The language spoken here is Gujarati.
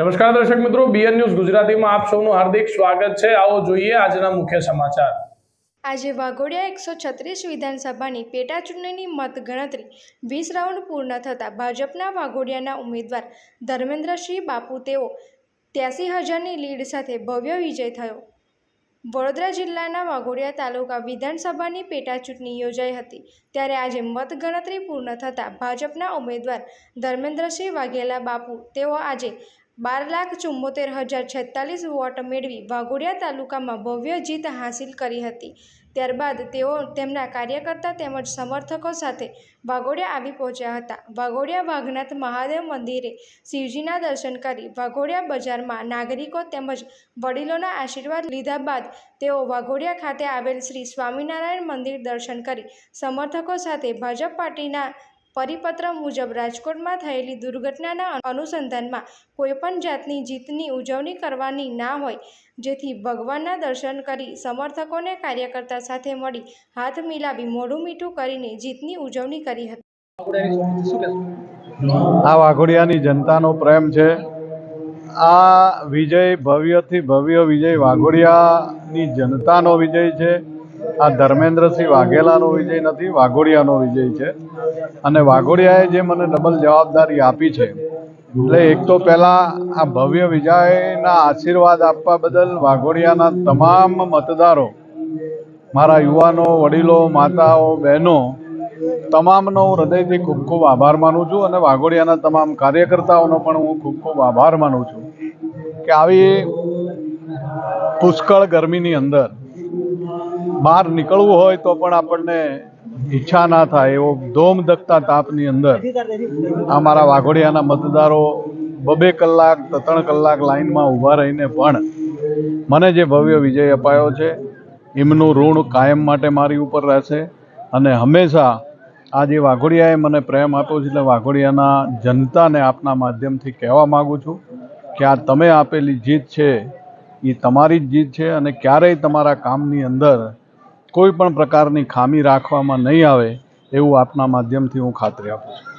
નમસ્કાર દર્શક મિત્રો બીએન ન્યૂઝ ગુજરાતીમાં આપ સૌનું હાર્દિક સ્વાગત છે. આવો જોઈએ આજના મુખ્ય સમાચાર. આજે વાઘોડિયા એકસો છત્રીસ વિધાનસભાની પેટા ચૂંટણીની મતગણતરી વીસ રાઉન્ડ પૂર્ણ થતાં ભાજપના વાઘોડિયાના ઉમેદવાર ધર્મેન્દ્રસિંહ બાપુ તેઓ ત્યાસી હજારની લીડ સાથે ભવ્ય વિજય થયો. વડોદરા જિલ્લાના વાઘોડિયા તાલુકા વિધાનસભાની પેટા ચૂંટણી યોજાઈ હતી. ત્યારે આજે મતગણતરી પૂર્ણ થતાં ભાજપના ઉમેદવાર ધર્મેન્દ્રસિંહ વાઘેલા બાપુ તેઓ આજે બાર લાખ ચુંમોતેર હજાર છેતાલીસ વોટ મેળવી વાઘોડિયા તાલુકામાં ભવ્ય જીત હાંસિલ કરી હતી. ત્યારબાદ તેઓ તેમના કાર્યકર્તા તેમજ સમર્થકો સાથે વાઘોડિયા આવી પહોંચ્યા હતા. વાઘોડિયા વાઘનાથ મહાદેવ મંદિરે શિવજીના દર્શન કરી વાઘોડિયા બજારમાં નાગરિકો તેમજ વડીલોના આશીર્વાદ લીધા બાદ તેઓ વાઘોડિયા ખાતે આવેલ શ્રી સ્વામિનારાયણ મંદિર દર્શન કરી સમર્થકો સાથે ભાજપ પાર્ટીના પરિપત્ર મુજબ રાજકોટમાં થયેલી દુર્ઘટનાના અનુસંધાનમાં કોઈપણ જાતની જીતની ઉજવણી કરવાની ના હોય, જેથી ભગવાનના દર્શન કરી સમર્થકોને કાર્યકર્તા સાથે મળી હાથ મિલાવી મોઢું મીઠું કરીને જીતની ઉજવણી કરી હતી. આ વાઘોડિયાની જનતાનો પ્રેમ છે. આ વિજય ભવ્યથી ભવ્ય વિજય વાઘોડિયાની જનતાનો વિજય છે. આ ધર્મેન્દ્રસિંહ વાઘેલાનો વિજય નથી, વાઘોડિયાનો વિજય છે. અને વાઘોડિયાએ જે મને ડબલ જવાબદારી આપી છે, એટલે એક તો પહેલાં આ ભવ્ય વિજયના આશીર્વાદ આપવા બદલ વાઘોડિયાના તમામ મતદારો, મારા યુવાનો, વડીલો, માતાઓ, બહેનો, તમામનો હૃદયથી ખૂબ ખૂબ આભાર માનું છું અને વાઘોડિયાના તમામ કાર્યકર્તાઓનો પણ હું ખૂબ ખૂબ આભાર માનું છું કે આવી પુષ્કળ ગરમીની અંદર બહાર નીકળવું હોય તો પણ આપણને ઈચ્છા ના થાય એવો ધોમ ધકતા તાપની અંદર. આ મારા વાઘોડિયાના મતદારો બબે કલાક ત્રણ કલાક લાઈનમાં ઊભા રહીને પણ મને જે ભવ્ય વિજય અપાયો છે, એમનું ઋણ કાયમ માટે મારી ઉપર રહેશે અને હંમેશા આ જે વાઘોડિયાએ મને પ્રેમ આપ્યો છે એટલે વાઘોડિયાના જનતાને આપના માધ્યમથી કહેવા માગું છું કે આ તમે આપેલી જીત છે એ તમારી જ જીત છે અને ક્યારેય તમારા કામની અંદર કોઈ પણ પ્રકારની ખામી રાખવામાં નહીં આવે એવું આપના માધ્યમથી હું ખાતરી આપું છું.